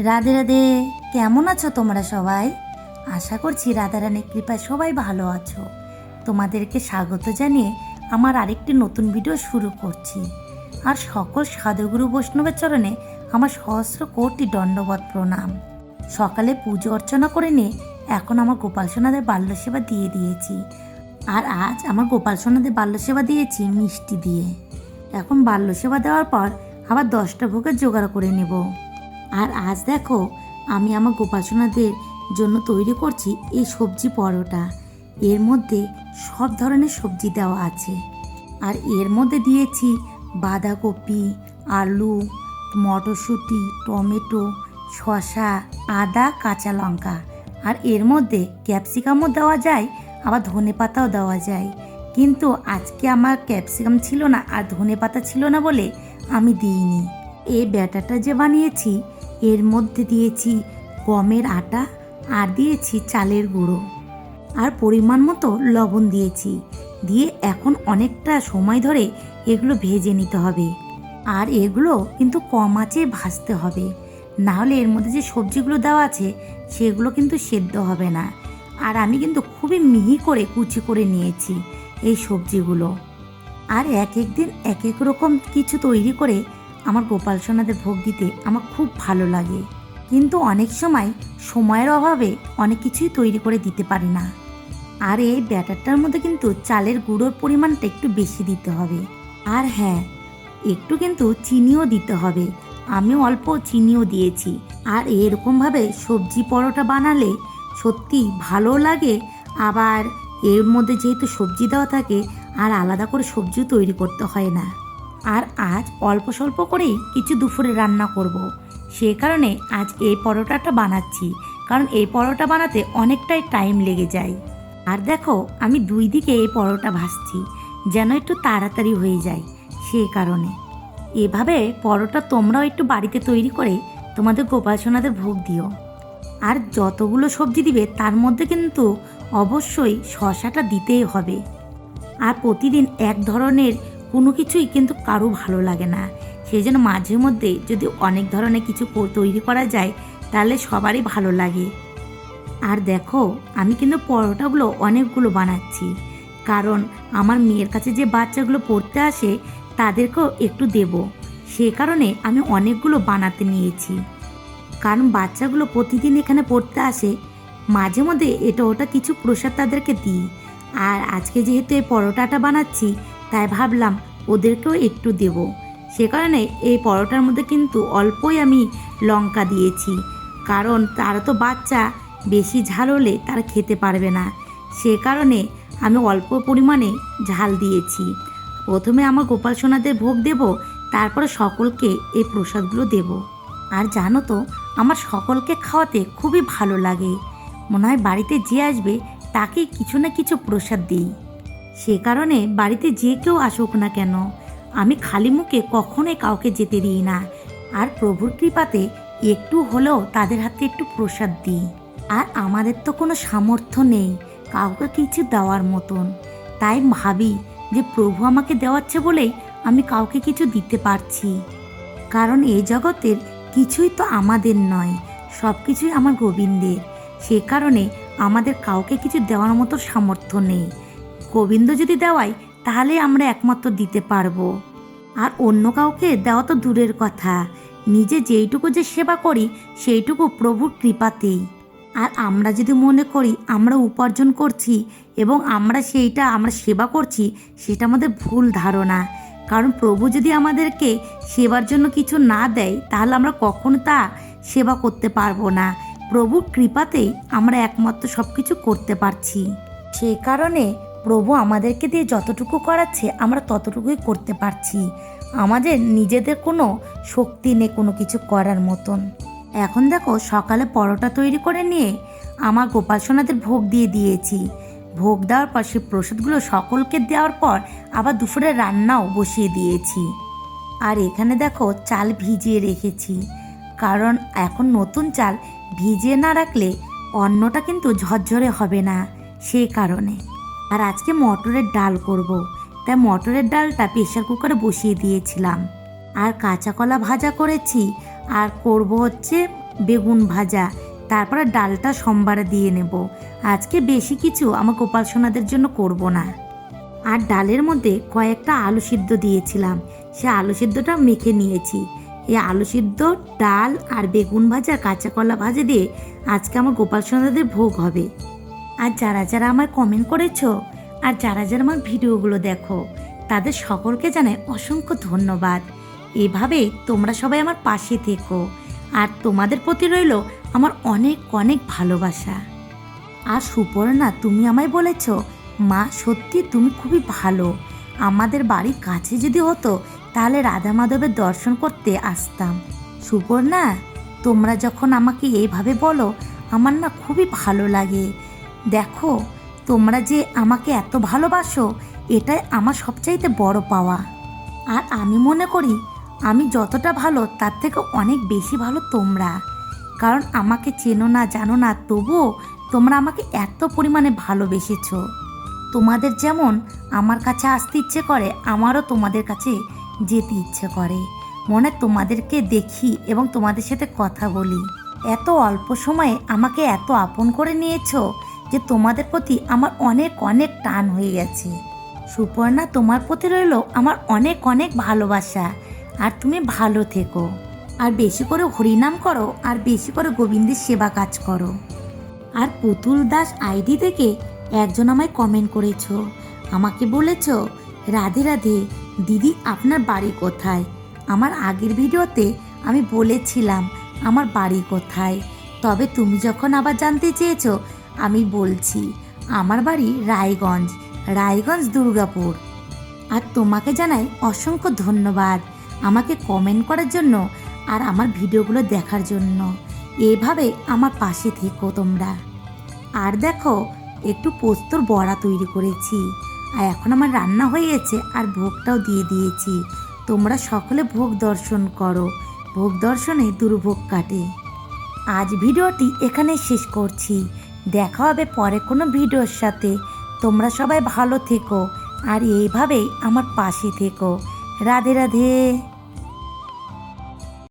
রাধে রাধে, কেমন আছো তোমরা সবাই? আশা করছি রাধারানীর কৃপায় সবাই ভালো আছো। তোমাদেরকে স্বাগত জানিয়ে আমার আরেকটি নতুন ভিডিও শুরু করছি। আর সকল সাধুগুরু বৈষ্ণবের চরণে আমার সহস্র কোটি দণ্ডবত প্রণাম। সকালে পুজো অর্চনা করে নিয়ে এখন আমার গোপাল সোনাদের বাল্য সেবা দিয়ে দিয়েছি। আর আজ আমার গোপাল সোনাদের বাল্য সেবা দিয়েছি মিষ্টি দিয়ে। এখন বাল্য সেবা দেওয়ার পর আবার দশটা ভোগের জোগাড় করে নেব। আর আজ দেখো, আমি আমার গোপাল সোনাদের জন্য তৈরি করছি এই সবজি পরোটা। এর মধ্যে সব ধরনের সবজি দেওয়া আছে। আর এর মধ্যে দিয়েছি বাঁধাকপি, আলু, মটরশুঁটি, টমেটো, শসা, আদা, কাঁচা লঙ্কা। আর এর মধ্যে ক্যাপসিকামও দেওয়া যায়, আবার ধনে পাতাও দেওয়া যায়। কিন্তু আজকে আমার ক্যাপসিকাম ছিল না, আর ধনে পাতা ছিল না বলে আমি দিইনি। এই ব্যাটাটা যে বানিয়েছি এর মধ্যে দিয়েছি গমের আটা আর দিয়েছি চালের গুঁড়ো। আর পরিমাণ মতো লবণ দিয়েছি। দিয়ে এখন অনেকটা সময় ধরে এগুলো ভেজে নিতে হবে। আর এগুলো কিন্তু কম আঁচে ভাজতে হবে। না হলে এর মধ্যে যে সবজিগুলো দেওয়া আছে, সেগুলো কিন্তু সেদ্ধ হবে না। আর আমি কিন্তু খুবই মিহি করে কুচি করে নিয়েছি এই সবজিগুলো। আর এক এক দিন এক এক রকম কিছু তৈরি করে আমার গোপাল সোনাদের ভোগ দিতে আমার খুব ভালো লাগে। কিন্তু অনেক সময় সময়ের অভাবে অনেক কিছুই তৈরি করে দিতে পারি না। আর এই ব্যাটারটার মধ্যে কিন্তু চালের গুঁড়োর পরিমাণটা একটু বেশি দিতে হবে। আর হ্যাঁ একটু কিন্তু চিনিও দিতে হবে। আমি অল্প চিনিও দিয়েছি। আর এরকমভাবে সবজি পরোটা বানালে সত্যি ভালো লাগে। আবার এর মধ্যে যেহেতু সবজি দেওয়া থাকে, আর আলাদা করে সবজিও তৈরি করতে হয় না। আর আজ অল্প স্বল্প করেই কিছু দুপুরে রান্না করব। সে কারণে আজ এই পরোটাটা বানাচ্ছি, কারণ এই পরোটা বানাতে অনেকটাই টাইম লেগে যায়। আর দেখো, আমি দুই দিকে এই পরোটা ভাজছি, যেন একটু তাড়াতাড়ি হয়ে যায়, সে কারণে। এভাবে পরোটা তোমরাও একটু বাড়িতে তৈরি করে তোমাদের গোপাল সোনাদের ভোগ দিও। আর যতগুলো সবজি দিবে, তার মধ্যে কিন্তু অবশ্যই শশাটা দিতেই হবে। আর প্রতিদিন এক ধরনের কোনো কিছুই কিন্তু কারও ভালো লাগে না। সেই জন্য মাঝে মধ্যে যদি অনেক ধরনের কিছু তৈরি করা যায়, তাহলে সবারই ভালো লাগে। আর দেখো, আমি কিন্তু পরোটাগুলো অনেকগুলো বানাচ্ছি। কারণ আমার মেয়ের কাছে যে বাচ্চাগুলো পড়তে আসে, তাদেরকেও একটু দেব। সে কারণে আমি অনেকগুলো বানাতে নিয়েছি। কারণ বাচ্চাগুলো প্রতিদিন এখানে পড়তে আসে, মাঝে মধ্যে এটা ওটা কিছু প্রসাদ তাদেরকে দিই। আর আজকে যেহেতু এই পরোটাটা বানাচ্ছি তাই ভাবলাম ওদেরকেও একটু দেব। সে কারণে এই পরোটার মধ্যে কিন্তু অল্পই আমি লঙ্কা দিয়েছি। কারণ তারা তো বাচ্চা, বেশি ঝাল হলে তারা খেতে পারবে না। সে কারণে আমি অল্প পরিমাণে ঝাল দিয়েছি। প্রথমে আমার গোপাল সোনাদের ভোগ দেব, তারপরে সকলকে এই প্রসাদগুলো দেব। আর জানো তো, আমার সকলকে খাওয়াতে খুবই ভালো লাগে। মনে হয় বাড়িতে যে আসবে তাকে কিছু না কিছু প্রসাদ দিই। সে কারণে বাড়িতে যে কেউ আসুক না কেন, আমি খালি মুখে কখনোই কাউকে যেতে দিই না। আর প্রভুর কৃপাতে একটু হলেও তাদের হাতে একটু প্রসাদ দিই। আর আমাদের তো কোনো সামর্থ্য নেই, কাউকে কিছু দেওয়ার মতন। তাই ভাবি যে প্রভু আমাকে দেওয়াচ্ছে বলেই আমি কাউকে কিছু দিতে পারছি। কারণ এই জগতের কিছুই তো আমাদের নয় সব কিছুই আমার গোবিন্দের। সে কারণে আমাদের কাউকে কিছু দেওয়ার মতো সামর্থ্য নেই। গোবিন্দ যদি দেওয়াই, তাহলে আমরা একমাত্র দিতে পারব। আর অন্য কাউকে দেওয়া তো দূরের কথা। নিজে যেইটুকু যে সেবা করি, সেইটুকু প্রভুর কৃপাতেই। আর আমরা যদি মনে করি, আমরা উপার্জন করছি এবং আমরা সেইটা আমরা সেবা করছি, সেটা আমাদের ভুল ধারণা। কারণ প্রভু যদি আমাদেরকে সেবার জন্য কিছু না দেয়, তাহলে আমরা কখনো তা সেবা করতে পারব না। প্রভুর কৃপাতেই আমরা একমাত্র সব কিছু করতে পারছি। সে কারণে প্রভু আমাদেরকে দিয়ে যতটুকু করাচ্ছে, আমরা ততটুকুই করতে পারছি। আমাদের নিজেদের কোনো শক্তি নেই কোনো কিছু করার মতন। এখন দেখো, সকালে পরোটা তৈরি করে নিয়ে আমার গোপাল সোনাদের ভোগ দিয়ে দিয়েছি। ভোগ দেওয়ার পর সেই প্রসাদগুলো সকলকে দেওয়ার পর আবার দুপুরে রান্নাও বসিয়ে দিয়েছি। আর এখানে দেখো, চাল ভিজিয়ে রেখেছি। কারণ এখন নতুন চাল ভিজিয়ে না রাখলে অন্নটা কিন্তু ঝরঝরে হবে না, সেই কারণে। আর আজকে মটরের ডাল করব। তাই মটরের ডালটা প্রেশার কুকারে বসিয়ে দিয়েছিলাম। আর কাঁচা কলা ভাজা করেছি। আর করব হচ্ছে বেগুন ভাজা। তারপরে ডালটা সোমবারে দিয়ে নেব। আজকে বেশি কিছু আমার গোপাল সোনাদের জন্য করব না। আর ডালের মধ্যে কয়েকটা আলু সিদ্ধ দিয়েছিলাম। সে আলু সিদ্ধটা মেখে নিয়েছি। এই আলু সিদ্ধ, ডাল আর বেগুন ভাজা কাঁচা কলা ভাজা দিয়ে আজকে আমার গোপাল সোনাদের ভোগ হবে। আর যারা যারা আমার কমেন্ট করেছ আর যারা যারা আমার ভিডিওগুলো দেখো, তাদের সকলকে জানাই অসংখ্য ধন্যবাদ। এভাবেই তোমরা সবাই আমার পাশে থেকো আর তোমাদের প্রতি রইল আমার অনেক অনেক ভালোবাসা। আর সুপর্ণা, তুমি আমায় বলেছ, মা, সত্যি তুমি খুবই ভালো। আমাদের বাড়ির কাছে যদি হতো, তাহলে রাধা মাধবের দর্শন করতে আসতাম। সুপর্ণা, তোমরা যখন আমাকে এইভাবে বলো, আমার না খুবই ভালো লাগে। দেখো, তোমরা যে আমাকে এত ভালোবাসো, এটাই আমার সবচাইতে বড় পাওয়া। আর আমি মনে করি, আমি যতটা ভালো, তার থেকে অনেক বেশি ভালো তোমরা। কারণ আমাকে চেনো না, জানো না, তবুও তোমরা আমাকে এত পরিমাণে ভালোবেসেছো। তোমাদের যেমন আমার কাছে আসতে ইচ্ছে করে, আমারও তোমাদের কাছে যেতে ইচ্ছে করে। মনে তোমাদেরকে দেখি এবং তোমাদের সাথে কথা বলি। এত অল্প সময়ে আমাকে এত আপন করে নিয়েছো যে তোমাদের প্রতি আমার অনেক অনেক টান হয়ে গেছে। সুপর্ণা, তোমার প্রতি রইল আমার অনেক অনেক ভালোবাসা। আর তুমি ভালো থেকো। আর বেশি করে হরিনাম করো, আর বেশি করে গোবিন্দের সেবা কাজ করো। আর পুতুল দাস আইডি থেকে একজন আমায় কমেন্ট করেছ। আমাকে বলেছ, রাধে রাধে, দিদি আপনার বাড়ি কোথায়? আমার আগের ভিডিওতে আমি বলেছিলাম, আমার বাড়ি কোথায়? তবে তুমি যখন আবার জানতে চেয়েছো আমি বলছি, আমার বাড়ি রায়গঞ্জ রায়গঞ্জ দুর্গাপুর। আর তোমাকে জানাই অসংখ্য ধন্যবাদ আমাকে কমেন্ট করার জন্য আর আমার ভিডিওগুলো দেখার জন্য। এভাবে আমার পাশে থেকো তোমরা। আর দেখো, একটু পোস্তর বড়া তৈরি করেছি। আর এখন আমার রান্না হয়ে গেছে আর ভোগটাও দিয়ে দিয়েছি। তোমরা সকলে ভোগ দর্শন করো। ভোগ দর্শনে দুর্ভোগ কাটে। আজ ভিডিওটি এখানে শেষ করছি। দেখা হবে পরে কোনো ভিডিওর সাথে। তোমরা সবাই ভালো থেকো, আর এইভাবেই আমার পাশে থেকো। রাধে রাধে।